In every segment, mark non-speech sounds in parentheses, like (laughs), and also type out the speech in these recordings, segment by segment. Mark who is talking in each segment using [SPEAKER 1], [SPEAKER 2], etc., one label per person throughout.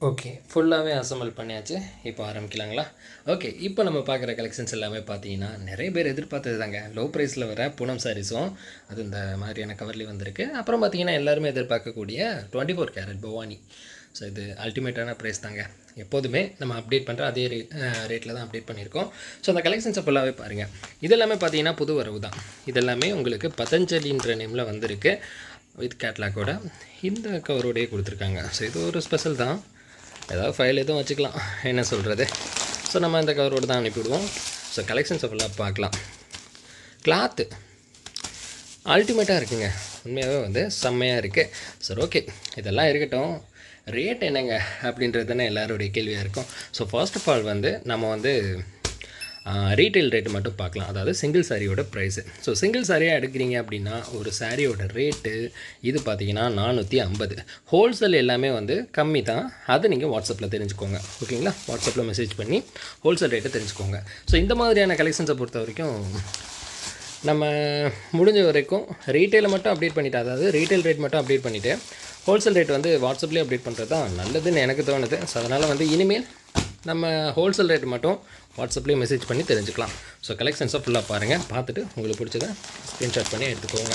[SPEAKER 1] Okay ஃபுல்லாகவே assemble பண்ணியாச்சு. இப்போ ஆரம்பிக்கலாங்களா? ஓகே இப்போ நம்ம பார்க்குற கலெக்ஷன்ஸ் எல்லாமே பார்த்தீங்கன்னா நிறைய பேர் எதிர்பார்த்தது தாங்க லோ ப்ரைஸில் வர பூனம் சாரீஸும் அது இந்த மாதிரியான கவர்லேயும் வந்திருக்கு. அப்புறம் பார்த்தீங்கன்னா எல்லாருமே எதிர்பார்க்கக்கூடிய twenty four carat Bhavani. So இது அல்டிமேட்டான ப்ரைஸ் தாங்க. எப்போதுமே நம்ம அப்டேட் பண்ணுற அதே ரே ரேட்டில் தான் அப்டேட் பண்ணியிருக்கோம். ஸோ அந்த கலெக்ஷன்ஸை ஃபுல்லாகவே பாருங்கள் இதெல்லாமே பார்த்தீங்கன்னா புது வரவு தான். இதெல்லாமே உங்களுக்கு பதஞ்சலின்ற நேமில் வந்திருக்கு. வித் கேட்லாக்கோட இந்த கவரோடையே கொடுத்துருக்காங்க. ஸோ இது ஒரு ஸ்பெஷல் தான். ஏதாவது ஃபைல் எதுவும் வச்சுக்கலாம். என்ன சொல்கிறது ஸோ நம்ம இந்த கவரோடு தான் அனுப்பிவிடுவோம். ஸோ கலெக்ஷன்ஸ் ஃபுல்லாக பார்க்கலாம். கிளாத்து அல்டிமேட்டாக இருக்குங்க. உண்மையாகவே வந்து செம்மையாக இருக்குது சரி ஓகே இதெல்லாம் இருக்கட்டும். ரேட் என்னங்க? அப்படின்றது தானே எல்லாருடைய கேள்வியாக இருக்கும். ஸோ ஃபர்ஸ்ட் ஆஃப் ஆல் வந்து நம்ம வந்து ரீட்டைல் ரேட்டு மட்டும் பார்க்கலாம். அதாவது சிங்கிள் சாரியோட ப்ரைஸு ஸோ சிங்கிள் சாரியாக எடுக்கிறீங்க அப்படின்னா ஒரு சாரியோட ரேட்டு இது பார்த்தீங்கன்னா நானூற்றி ஐம்பது. ஹோல்சேல் எல்லாமே வந்து கம்மி தான். அதை நீங்கள் வாட்ஸ்அப்பில் தெரிஞ்சுக்கோங்க. ஓகேங்களா வாட்ஸ்அப்பில் மெசேஜ் பண்ணி ஹோல்சேல் ரேட்டை தெரிஞ்சுக்கோங்க. ஸோ இந்த மாதிரியான கலெக்ஷன்ஸை பொறுத்த வரைக்கும் நம்ம முடிஞ்ச வரைக்கும் ரீட்டைலை மட்டும் அப்டேட் பண்ணிவிட்டு அதாவது ரீட்டைல் ரேட் மட்டும் அப்டேட் பண்ணிவிட்டு ஹோல்சேல் ரேட் வந்து வாட்ஸ்அப்லேயே அப்டேட் பண்ணுறது தான் நல்லதுன்னு எனக்கு தோணுது. ஸோ அதனால் வந்து இனிமேல் நம்ம ஹோல்சேல் ரேட் மட்டும் வாட்ஸ்அப்லேயே மெசேஜ் பண்ணி தெரிஞ்சுக்கலாம். ஸோ கலெக்ஷன்ஸை ஃபுல்லாக பாருங்கள் பார்த்துட்டு உங்களுக்கு பிடிச்சதை ஸ்க்ரீன்ஷாட் பண்ணி எடுத்துக்கோங்க.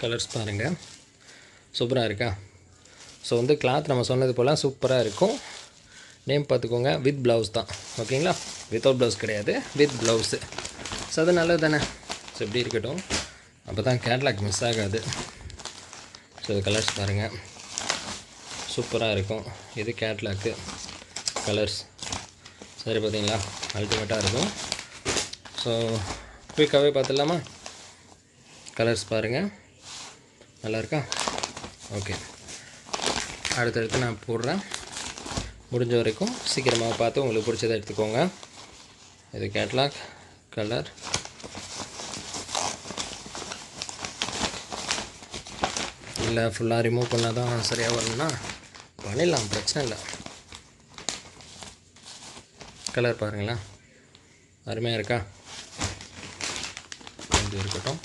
[SPEAKER 1] கலர்ஸ் பாருங்கள் சூப்பராக இருக்கா? ஸோ வந்து கிளாத் நம்ம சொன்னது போல் சூப்பராக இருக்கும். நேம் பார்த்துக்கோங்க. வித் ப்ளவுஸ் தான். ஓகேங்களா வித்தவுட் ப்ளவுஸ் கிடையாது. வித் ப்ளவுஸு ஸோ அது நல்லது தானே ஸோ இப்படி இருக்கட்டும். அப்போ தான் கேட்லாக் மிஸ் ஆகாது. ஸோ இது கலர்ஸ் பாருங்கள் சூப்பராக இருக்கும். இது கேட்லாக்கு கலர்ஸ் சரி பார்த்தீங்களா அல்டிமேட்டாக இருக்கும். ஸோ குயிக்காகவே பார்த்துடலாமா? கலர்ஸ் பாருங்கள் நல்லா இருக்கா? ஓகே அடுத்தடுத்து நான் போடுறேன். முடிஞ்ச வரைக்கும் சீக்கிரமாக பார்த்து உங்களுக்கு பிடிச்சதை எடுத்துக்கோங்க. இது கேட்லாக் கலர் இல்லை ஃபுல்லாக ரிமூவ் பண்ணால் தான் சரியாக வரணும்னா பண்ணிடலாம் பிரச்சனை இல்லை. கலர் பாருங்களா அருமையாக இருக்கா? இது இருக்கட்டும்.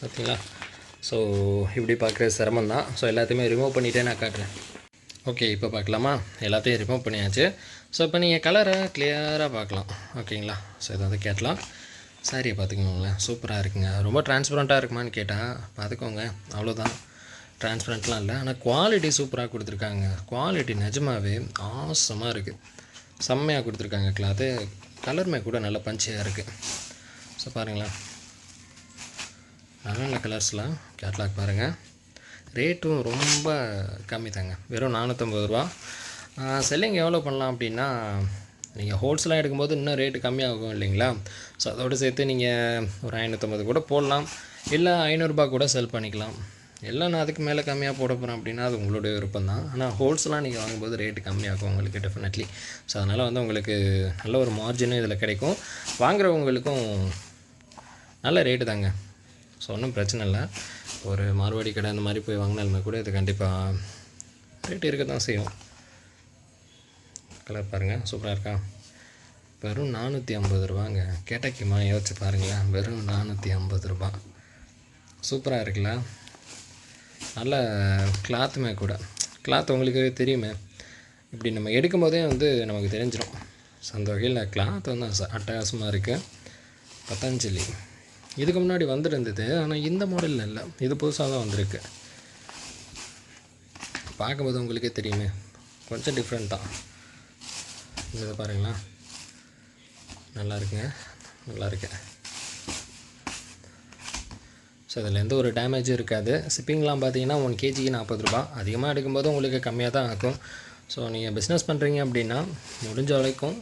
[SPEAKER 1] பார்த்தீங்களா ஸோ இப்படி பார்க்குறது சிரமம் தான் ஸோ எல்லாத்தையுமே ரிமூவ் பண்ணிகிட்டே நான் காட்டுறேன். ஓகே இப்போ பார்க்கலாமா? எல்லாத்தையும் ரிமூவ் பண்ணியாச்சு. ஸோ இப்போ நீங்கள் கலரை கிளியராக பார்க்கலாம். ஓகேங்களா ஸோ இதை வந்து கேட்கலாம் சாரியை பார்த்துக்கோங்களேன் சூப்பராக இருக்குங்க. ரொம்ப டிரான்ஸ்பரண்ட்டாக இருக்குமான்னு கேட்டால் பார்த்துக்கோங்க. அவ்வளோதான் டிரான்ஸ்பரண்ட்லாம் இல்லை. ஆனால் குவாலிட்டி சூப்பராக கொடுத்துருக்காங்க. குவாலிட்டி நிஜமாகவே ஆசமாக இருக்குது செம்மையாக கொடுத்துருக்காங்க கிளாத்து கலருமே கூட நல்ல பஞ்சியாக இருக்குது ஸோ பாருங்களேன். நல்ல நல்ல கலர்ஸ்லாம் கேட்லாக் பாருங்கள் ரேட்டும் ரொம்ப கம்மி தாங்க வெறும் நானூற்றம்பது ரூபா. செல்லிங் எவ்வளோ பண்ணலாம் அப்படின்னா நீங்கள் ஹோல்சேலாக எடுக்கும்போது இன்னும் ரேட்டு கம்மியாகும் இல்லைங்களா? ஸோ அதோடு சேர்த்து நீங்கள் ஒரு ஐநூற்றம்பது கூட போடலாம். இல்லை ஐநூறுரூபா கூட செல் பண்ணிக்கலாம். எல்லாம் நான் அதுக்கு மேலே கம்மியாக போட போகிறேன் அப்படின்னா அது உங்களுடைய விருப்பம் தான் ஆனால் ஹோல்சேலாக நீங்கள் வாங்கும்போது ரேட்டு கம்மியாகும் உங்களுக்கு டெஃபினெட்லி ஸோ அதனால் வந்து உங்களுக்கு நல்ல ஒரு மார்ஜினும் இதில் கிடைக்கும். வாங்குறவங்களுக்கும் நல்ல ரேட்டு தாங்க. ஸோ ஒன்றும் பிரச்சனை இல்லை. ஒரு மார்வாடி கடை அந்த மாதிரி போய் வாங்கினாலுமே கூட இது கண்டிப்பாக ரேட் இருக்க தான் செய்யும். கலர் பாருங்கள் சூப்பராக இருக்கா? வெறும் நானூற்றி ஐம்பது ரூபாங்க. கேட்டக்கிமா யோசிச்சு பாருங்களேன். வெறும் நானூற்றி ஐம்பது ரூபா. சூப்பராக இருக்குல்ல? நல்ல கிளாத்துமே கூட. கிளாத் உங்களுக்கு தெரியுமே. இப்படி நம்ம எடுக்கும் போதே வந்து நமக்கு தெரிஞ்சிடும் ஸோ அந்த வகையில் கிளாத் வந்து அட்டகாசமாக இருக்குது பத்தஞ்சலி இதுக்கு முன்னாடி வந்துருந்தது ஆனால் இந்த மாடலில் இல்லை. இது புதுசாக தான் வந்திருக்கு. பார்க்கும்போது உங்களுக்கே தெரியுமே கொஞ்சம் டிஃப்ரெண்ட் தான். இதை பாருங்களா. நல்லா இருக்குங்க. நல்லா இருக்கு. ஸோ இதில் எந்த ஒரு டேமேஜும் இருக்காது. ஷிப்பிங்லாம் பார்த்தீங்கன்னா ஒன் கேஜிக்கு நாற்பது ரூபா. அதிகமாக எடுக்கும்போது உங்களுக்கு கம்மியாக தான் ஆகும். ஸோ நீங்கள் பிஸ்னஸ் பண்ணுறீங்க அப்படின்னா முடிஞ்ச வரைக்கும்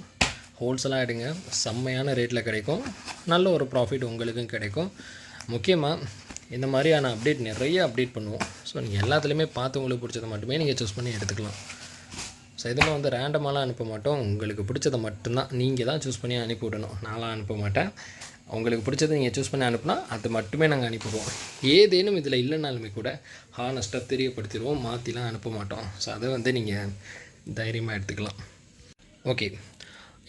[SPEAKER 1] ஹோல்சேலாக எடுங்க. செம்மையான ரேட்டில் கிடைக்கும். நல்ல ஒரு ப்ராஃபிட் உங்களுக்கும் கிடைக்கும். முக்கியமாக இந்த மாதிரியான அப்டேட் நிறைய அப்டேட் பண்ணுவோம். ஸோ நீங்கள் எல்லாத்துலேயுமே பார்த்து உங்களுக்கு பிடிச்சதை மட்டுமே நீங்கள் சூஸ் பண்ணி எடுத்துக்கலாம். ஸோ இதெல்லாம் வந்து ரேண்டமாலாம் அனுப்ப மாட்டோம். உங்களுக்கு பிடிச்சதை மட்டும்தான். நீங்கள் தான் சூஸ் பண்ணி அனுப்பி விடணும். நான்லாம் அனுப்ப மாட்டேன். உங்களுக்கு பிடிச்சதை நீங்கள் சூஸ் பண்ணி அனுப்புனா அது மட்டுமே நாங்கள் அனுப்பிடுவோம். ஏதேனும் இதில் இல்லைனாலுமே கூட ஹானஸ்ட்டாக தெரியப்படுத்திடுவோம். மாற்றிலாம் அனுப்ப மாட்டோம். ஸோ அதை வந்து நீங்கள் தைரியமாக எடுத்துக்கலாம். ஓகே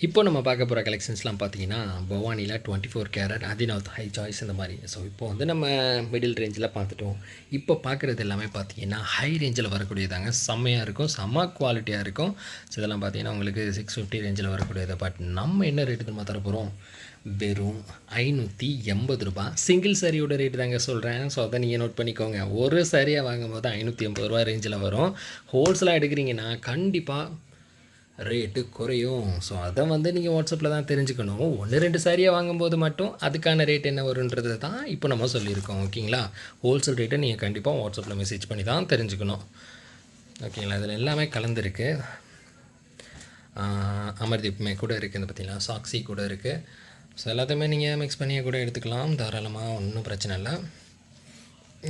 [SPEAKER 1] இப்போ நம்ம பார்க்க போகிற கலெக்ஷன்ஸ்லாம் பார்த்தீங்கன்னா பவானியில் டுவெண்ட்டி ஃபோர் கேரட் அதினவுத் ஹை சாய்ஸ் இந்த மாதிரி. ஸோ இப்போ வந்து நம்ம மிடில் ரேஞ்சில் பார்த்துட்டோம். இப்போ பார்க்குறது எல்லாமே பார்த்தீங்கன்னா ஹை ரேஞ்சில் வரக்கூடியதாங்க. செம்மையாக இருக்கும் செம்ம குவாலிட்டியாக இருக்கும். ஸோ இதெல்லாம் பார்த்தீங்கன்னா உங்களுக்கு சிக்ஸ் ஃபிஃப்டி ரேஞ்சில் வரக்கூடியது. பட் நம்ம என்ன ரேட்டு தெரியுமா தர போகிறோம் வெறும் ஐநூற்றி எண்பது ரூபா. சிங்கிள் சரியோட ரேட்டு தாங்க சொல்கிறேன் ஸோ அதை நீங்கள் நோட் பண்ணிக்கோங்க. ஒரு சரியாக வாங்கும்போது ஐநூற்றி எண்பது ரூபா ரேஞ்சில் வரும். ஹோல்சேலாக எடுக்கிறீங்கன்னா கண்டிப்பாக ரேட்டு குறையும். ஸோ அதை வந்து நீங்கள் வாட்ஸ்அப்பில் தான் தெரிஞ்சுக்கணும். ஒன்று ரெண்டு சாரியாக வாங்கும்போது மட்டும் அதுக்கான ரேட் என்ன வருன்றது தான் இப்போ நம்ம சொல்லியிருக்கோம். ஓகேங்களா ஹோல்சேல் ரேட்டை நீங்கள் கண்டிப்பாக வாட்ஸ்அப்பில் மெசேஜ் பண்ணி தான் தெரிஞ்சுக்கணும். ஓகேங்களா இதில் எல்லாமே கலந்துருக்கு. அமர்தீப்மே கூட இருக்குது இந்த பார்த்திங்கன்னா சாக்ஸி கூட இருக்குது ஸோ எல்லாத்தையுமே நீங்கள் மிக்ஸ் பண்ணியே கூட எடுத்துக்கலாம். தாராளமாக ஒன்றும் பிரச்சனை இல்லை.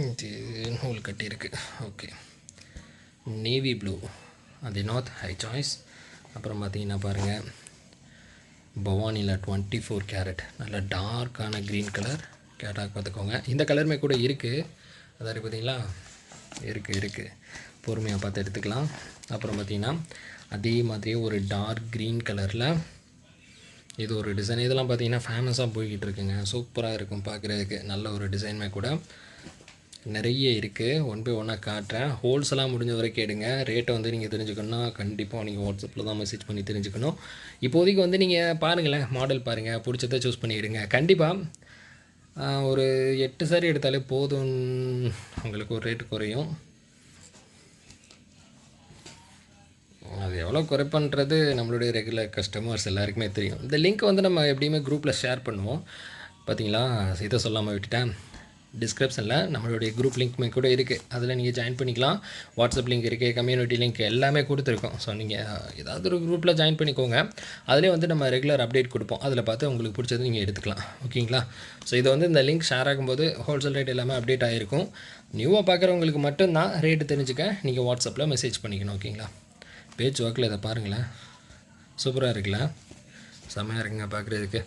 [SPEAKER 1] இது நூல் கட்டி இருக்குது ஓகே நேவி ப்ளூ அது நாத் ஹை சாய்ஸ் அப்புறம் பார்த்தீங்கன்னா பாருங்கள் பவானியில் டுவெண்ட்டி ஃபோர் கேரட் நல்ல டார்க்கான க்ரீன் கலர் கேட்டாக பார்த்துக்கோங்க. இந்த கலருமே கூட இருக்குது அதாவது பார்த்தீங்களா? இருக்குது இருக்குது பொறுமையாக பார்த்து எடுத்துக்கலாம். அப்புறம் பார்த்தீங்கன்னா அதே மாதிரியே ஒரு டார்க் க்ரீன் கலரில் இது ஒரு டிசைன் இதெல்லாம் பார்த்தீங்கன்னா ஃபேமஸாக போய்கிட்டு இருக்குங்க. சூப்பராக இருக்கும் பார்க்குறதுக்கு. நல்ல ஒரு டிசைனுமே கூட. நிறைய இருக்குது ஒன் பை ஒன்னாக காட்டுறேன். ஹோல்சேலாக முடிஞ்ச வரைக்கும் எடுங்க. ரேட்டை வந்து நீங்கள் தெரிஞ்சுக்கணுன்னா கண்டிப்பாக நீங்கள் வாட்ஸ்அப்பில் தான் மெசேஜ் பண்ணி தெரிஞ்சுக்கணும். இப்போதைக்கு வந்து நீங்கள் பாருங்களேன் மாடல் பாருங்கள் பிடிச்சத சூஸ் பண்ணிடுங்க கண்டிப்பாக ஒரு எட்டு சாரி எடுத்தாலே போதும். உங்களுக்கு ஒரு ரேட்டு குறையும். அது எவ்வளோ குறைப்பன்றது நம்மளுடைய ரெகுலர் கஸ்டமர்ஸ் எல்லாருக்குமே தெரியும். இந்த லிங்க் வந்து நம்ம எப்படியுமே குரூப்பில் ஷேர் பண்ணுவோம். பார்த்தீங்களா இதை சொல்லாமல் விட்டுட்டேன். டிஸ்கிரிப்ஷனில் நம்மளுடைய குரூப் லிங்க்குமே கூட இருக்குது அதில் நீங்கள் ஜாயின் பண்ணிக்கலாம். வாட்ஸ்அப் லிங்க் இருக்குது கம்யூனிட்டி லிங்க் எல்லாமே கொடுத்துருக்கோம். ஸோ நீங்கள் ஏதாவது ஒரு குரூப்பில் ஜாயின் பண்ணிக்கோங்க. அதிலே வந்து நம்ம ரெகுலர் அப்டேட் கொடுப்போம். அதில் பார்த்து உங்களுக்கு பிடிச்சது நீங்கள் எடுத்துக்கலாம். ஓகேங்களா? ஸோ இதை வந்து இந்த லிங்க் ஷேர் ஆகும்போது ஹோல்சேல் ரேட் எல்லாமே அப்டேட் ஆகிருக்கும் நியூவாக பார்க்குறவங்களுக்கு மட்டும்தான் ரேட்டு தெரிஞ்சுக்க நீங்கள் வாட்ஸ்அப்பில் மெசேஜ் பண்ணிக்கணும். ஓகேங்களா? பேச்சு வாக்கில் இதை பாருங்களேன். சூப்பராக இருக்குல்ல? செம்மையாக இருக்குங்க பார்க்குறதுக்கு.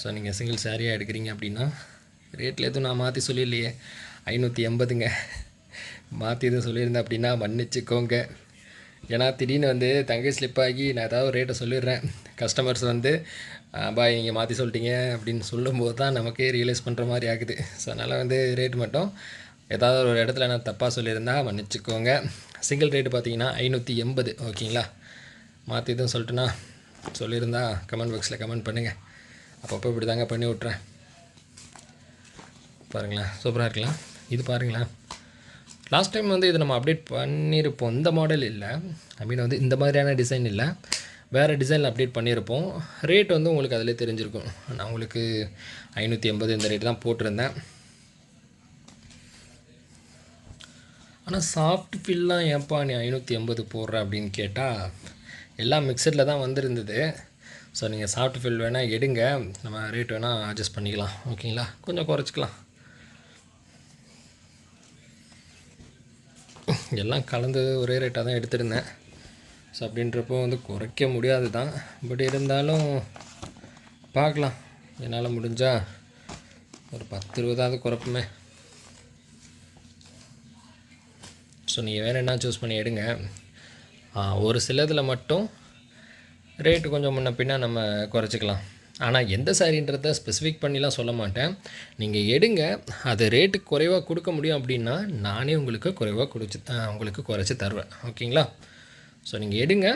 [SPEAKER 1] ஸோ நீங்கள் சிங்கிள் சாரியாக எடுக்கிறீங்க அப்படின்னா ரேட்டில் எதுவும் நான் மாற்றி சொல்லிடலையே. ஐநூற்றி எண்பதுங்க. மாற்றி எதுவும் சொல்லியிருந்தேன் அப்படின்னா மன்னிச்சுக்கோங்க. ஏன்னா திடீர்னு வந்து தங்கை ஸ்லிப் ஆகி நான் ஏதாவது ரேட்டை சொல்லிடுறேன். கஸ்டமர்ஸ் வந்து பாய் நீங்கள் மாற்றி சொல்லிட்டீங்க அப்படின்னு சொல்லும்போது தான் நமக்கே ரியலைஸ் பண்ணுற மாதிரி ஆகுது. ஸோ அதனால் வந்து ரேட் மட்டும் ஏதாவது ஒரு இடத்துல நான் தப்பாக சொல்லியிருந்தா மன்னிச்சுக்கோங்க. சிங்கிள் ரேட்டு பார்த்தீங்கன்னா ஐநூற்றி எண்பது. ஓகேங்களா? மாற்றி எதுவும் சொல்லிட்டுனா சொல்லியிருந்தா கமெண்ட் பாக்ஸில் கமெண்ட் பண்ணுங்கள் அப்பப்போ இப்படி தாங்க பண்ணி விட்றேன் பாருங்களேன் சூப்பராக இருக்கலாம். இது பாருங்களேன். லாஸ்ட் டைம் வந்து இது நம்ம அப்டேட் பண்ணியிருப்போம் இந்த மாடல் இல்லை. ஐ மீன் வந்து இந்த மாதிரியான டிசைன் இல்லை. வேறு டிசைனில் அப்டேட் பண்ணியிருப்போம் ரேட் வந்து உங்களுக்கு அதிலே தெரிஞ்சிருக்கும். நான் உங்களுக்கு ஐநூற்றி எண்பது இந்த ரேட் தான் போட்டிருந்தேன். ஆனால் சாஃப்ட் ஃபில்லாம் ஏன்ப்பா நீ ஐநூற்றி எண்பது போடுற அப்படின்னு கேட்டால் எல்லாம் மிக்சரில் தான் வந்திருந்தது. ஸோ நீங்கள் சாஃப்ட் ஃபில் வேணால் எடுங்க. நம்ம ரேட் வேணால் அட்ஜஸ்ட் பண்ணிக்கலாம். ஓகேங்களா கொஞ்சம் குறைச்சிக்கலாம். எல்லாம் கலந்து ஒரே ரேட்டாக தான் எடுத்துருந்தேன். ஸோ அப்படின்றப்போ வந்து குறைக்க முடியாது தான். பட் இருந்தாலும் பார்க்கலாம். என்னால் முடிஞ்சால் ஒரு பத்து இருபதாவது குறைப்புமே. ஸோ நீங்கள் வேறு என்ன சூஸ் பண்ணி எடுங்க. ஒரு சிலதில் மட்டும் ரேட்டு கொஞ்சம் முன்ன பின்ன நம்ம குறைச்சிக்கலாம். ஆனால் எந்த சாரின்றதை ஸ்பெசிஃபிக் பண்ணிலாம் சொல்ல மாட்டேன். நீங்கள் எடுங்க. அது ரேட்டு குறைவாக கொடுக்க முடியும் அப்படின்னா நானே உங்களுக்கு குறைவாக குடிச்சு உங்களுக்கு குறைச்சி தருவேன். ஓகேங்களா? ஸோ நீங்கள் எடுங்க.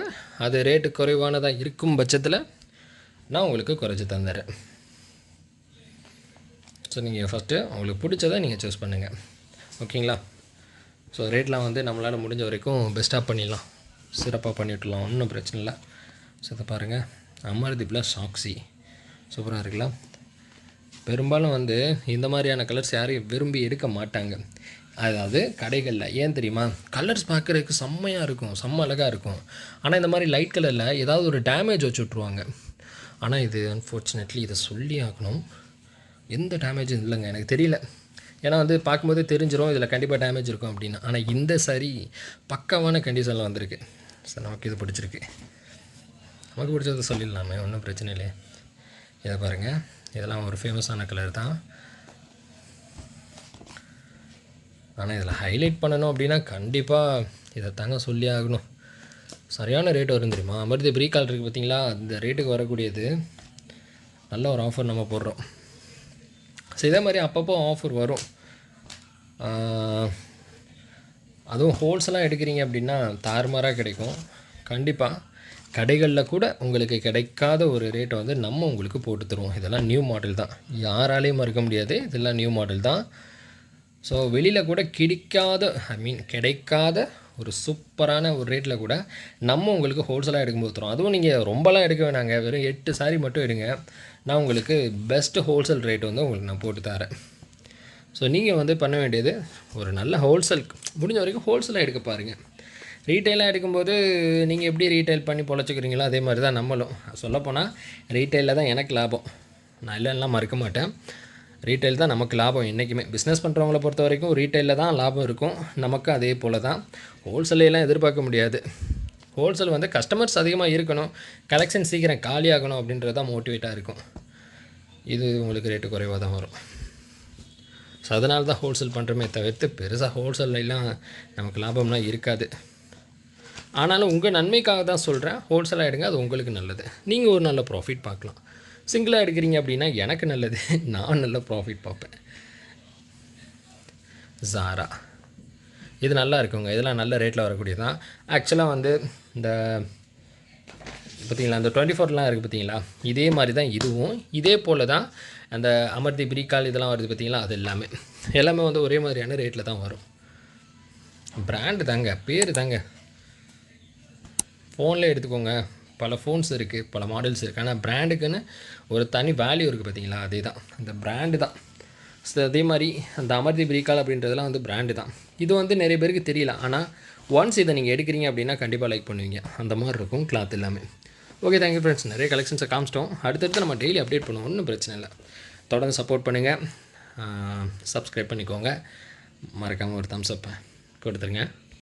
[SPEAKER 1] அது ரேட்டு குறைவானதாக இருக்கும் பட்சத்தில் நான் உங்களுக்கு குறைச்சி தந்துடுறேன் ஸோ நீங்கள் ஃபஸ்ட்டு உங்களுக்கு பிடிச்சதை நீங்கள் சூஸ் பண்ணுங்கள் ஓகேங்களா? ஸோ ரேட்லாம் வந்து நம்மளால் முடிஞ்ச வரைக்கும் பெஸ்ட்டாக பண்ணிடலாம். சிறப்பாக பண்ணிவிட்டுலாம் ஒன்றும் பிரச்சனை இல்லை. ஸோ இதை பாருங்கள் அமர்தீப்பில் சாக்ஸி. சூப்பராக இருக்குல்ல? பெரும்பாலும் வந்து இந்த மாதிரியான கலர்ஸ் யாரையும் விரும்பி எடுக்க மாட்டாங்க. அதாவது கடைகளில். ஏன் தெரியுமா? கலர்ஸ் பார்க்குறதுக்கு செம்மையாக இருக்கும். செம்ம அழகாக இருக்கும். ஆனால் இந்த மாதிரி லைட் கலரில் ஏதாவது ஒரு டேமேஜ் வச்சு விட்ருவாங்க ஆனால் இது அன்ஃபார்ச்சுனேட்லி இதை சொல்லி ஆகணும். எந்த டேமேஜும் இல்லைங்க. எனக்கு தெரியல. ஏன்னா வந்து பார்க்கும்போது தெரிஞ்சிடும் இதில் கண்டிப்பாக டேமேஜ் இருக்கும் அப்படின்னு. ஆனால் இந்த சரி பக்காவான கண்டிஷனில் வந்திருக்கு. சார் நமக்கு இது பிடிச்சிருக்கு. நமக்கு பிடிச்சதை சொல்லிடலாமே ஒன்றும் பிரச்சனை இல்லை இதை பாருங்கள் இதெல்லாம் ஒரு ஃபேமஸான கலர் தான். ஆனால் இதில் ஹைலைட் பண்ணணும் அப்படின்னா கண்டிப்பாக இதை தாங்க சொல்லி ஆகணும். சரியான ரேட் வரும் தெரியுமா? அமிர்தி ப்ரீகால் இருக்குது பார்த்தீங்களா? இந்த ரேட்டுக்கு வரக்கூடியது. நல்ல ஒரு ஆஃபர் நம்ம போடுறோம். ஸோ இதே மாதிரி அப்பப்போ ஆஃபர் வரும். அதுவும் ஹோல்சேலாக எடுக்கிறீங்க அப்படின்னா தாறுமாறாக கிடைக்கும். கண்டிப்பாக கடைகளில் கூட உங்களுக்கு கிடைக்காத ஒரு ரேட்டை வந்து நம்ம உங்களுக்கு போட்டு தருவோம். இதெல்லாம் நியூ மாடல் தான். யாராலையும் மறுக்க முடியாது. இதெல்லாம் நியூ மாடல் தான். ஸோ வெளியில் கூட கிடைக்காத ஐ மீன் கிடைக்காத ஒரு சூப்பரான ஒரு ரேட்டில் கூட நம்ம உங்களுக்கு ஹோல்சேலாக எடுக்கும்போது தரும் அதுவும் நீங்கள் ரொம்பலாம் எடுக்க வேணாங்க. வெறும் எட்டு சாரி மட்டும் எடுங்க. நான் உங்களுக்கு பெஸ்ட் ஹோல்சேல் ரேட் வந்து உங்களுக்கு நான் போட்டு தரேன். ஸோ நீங்கள் வந்து பண்ண வேண்டியது ஒரு நல்ல ஹோல்சேல் முடிஞ்ச வரைக்கும் ஹோல்சேலாக எடுக்க பாருங்கள் ரீட்டைலாக எடுக்கும்போது நீங்கள் எப்படி ரீட்டைல் பண்ணி பொழைச்சிக்கிறீங்களோ அதே மாதிரி தான் நம்மளும். சொல்லப்போனால் ரீட்டைலில் தான் எனக்கு லாபம். நான் இல்லைன்னா மறுக்க மாட்டேன். ரீட்டைல் தான் நமக்கு லாபம் என்றைக்குமே பிஸ்னஸ் பண்ணுறவங்கள பொறுத்த வரைக்கும் ரீட்டைலில் தான் லாபம் இருக்கும். நமக்கு அதே போல் தான். ஹோல்சேலையெல்லாம் எதிர்பார்க்க முடியாது. ஹோல்சேல் வந்து கஸ்டமர்ஸ் அதிகமாக இருக்கணும். கலெக்ஷன் சீக்கிரம் காலியாகணும் அப்படின்றது தான் மோட்டிவேட்டாக இருக்கும். இது உங்களுக்கு ரேட்டு குறைவாக தான் வரும். ஸோ அதனால தான் ஹோல்சேல் பண்ணுறோமே தவிர்த்து பெருசாக ஹோல்சேல்லாம் நமக்கு லாபம்லாம் இருக்காது. ஆனாலும் உங்கள் நன்மைக்காக தான் சொல்கிறேன் ஹோல்சேலாக எடுங்க அது உங்களுக்கு நல்லது. நீங்கள் ஒரு நல்ல ப்ராஃபிட் பார்க்கலாம். சிங்கிளாக எடுக்கிறீங்க அப்படின்னா எனக்கு நல்லது. (laughs) நான் நல்ல ப்ராஃபிட் பார்ப்பேன். ஜாரா இது நல்லா இருக்குங்க. இதெல்லாம் நல்ல ரேட்டில் வரக்கூடியது? தான் ஆக்சுவலாக வந்து இந்த பார்த்தீங்களா அந்த டுவெண்ட்டி ஃபோர்லாம் இருக்குது பார்த்தீங்களா இதே மாதிரி தான் இதுவும். இதே போல் தான் அந்த அமர்தி பிரிக்கால் இதெல்லாம் வருது பார்த்தீங்களா அது எல்லாமே. எல்லாமே வந்து ஒரே மாதிரியான ரேட்டில் தான் வரும். பிராண்டு தாங்க பேர் தாங்க. ஃபோனில் எடுத்துக்கோங்க. பல ஃபோன்ஸ் இருக்குது பல மாடல்ஸ் இருக்குது ஆனால் பிராண்டுக்குன்னு ஒரு தனி வேல்யூ இருக்குது பார்த்தீங்களா அதே தான் அந்த பிராண்டு தான். ஸோ அதே மாதிரி அந்த அமர்தி பிரிக்கால் அப்படின்றதெல்லாம் வந்து பிராண்டு தான். இது வந்து நிறைய பேருக்கு தெரியல. ஆனால் ஒன்ஸ் இதை நீங்கள் எடுக்கிறீங்க அப்படின்னா கண்டிப்பாக லைக் பண்ணுவீங்க. அந்த மாதிரி இருக்கும் கிளாத் எல்லாமே. ஓகே தேங்க்யூ ஃப்ரெண்ட்ஸ் நிறைய கலெக்ஷன்ஸை காமிச்சிட்டோம். அடுத்தடுத்து நம்ம டெய்லி அப்டேட் பண்ணுவோம். ஒன்றும் பிரச்சனை இல்லை. தொடர்ந்து சப்போர்ட் பண்ணுங்கள் சப்ஸ்கிரைப் பண்ணிக்கோங்க. மறக்காமல் ஒரு தம்ஸ் அப் கொடுத்துருங்க.